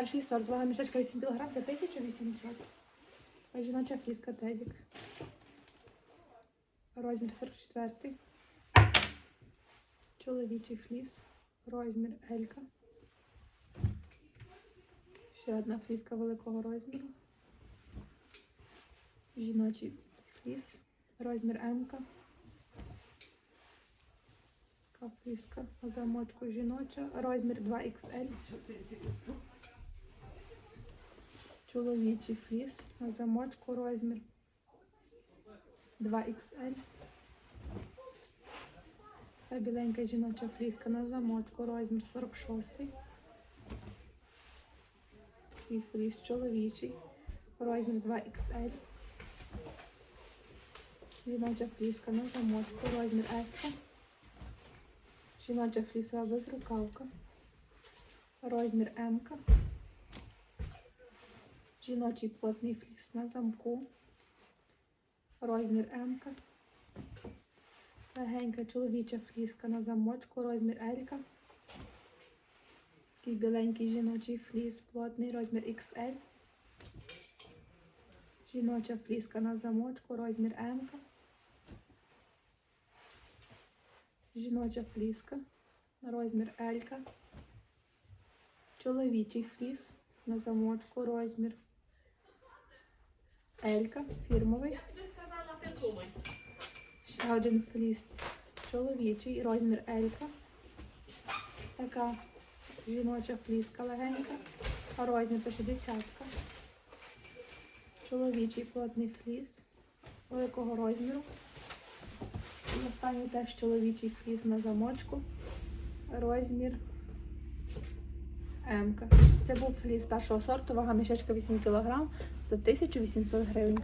перший сорт, вага мішечка 8 кг за 1800. А Жіноча фліска Тедік. Розмір 44. Чоловічий фліс. Розмір Елька. Ще одна фліска великого розміру. Жіночий фліс. Розмір М. Така фліска замочку жіноча. Розмір 2XL. Чоловічий фліс на замочку розмір 2XL. Та біленька жіноча фліска на замочку розмір 46. І фліс чоловічий. Розмір 2XL. Жіноча фліска на замочку розмір S. Жіноча флісова безрукавка. Розмір М. Жіночий плотний фліс на замку. Розмір М. Легенька чоловіча фліска на замочку, розмір L. Такий біленький жіночий фліс, плотний розмір XL. Жіноча фліска на замочку, розмір М. Жіноча фліска, розмір L. Чоловічий фліс на замочку, розмір L, фірмовий. Ти сказала, ти думай. Ще один фліс чоловічий, розмір L. Така жіноча фліска легенька, а розмір то 60. Чоловічий плотний фліс великого розміру. І останній теж чоловічий фліс на замочку. Розмір М. Це був фліс першого сорту, вага мішечка 8 кг за 1800 гривень.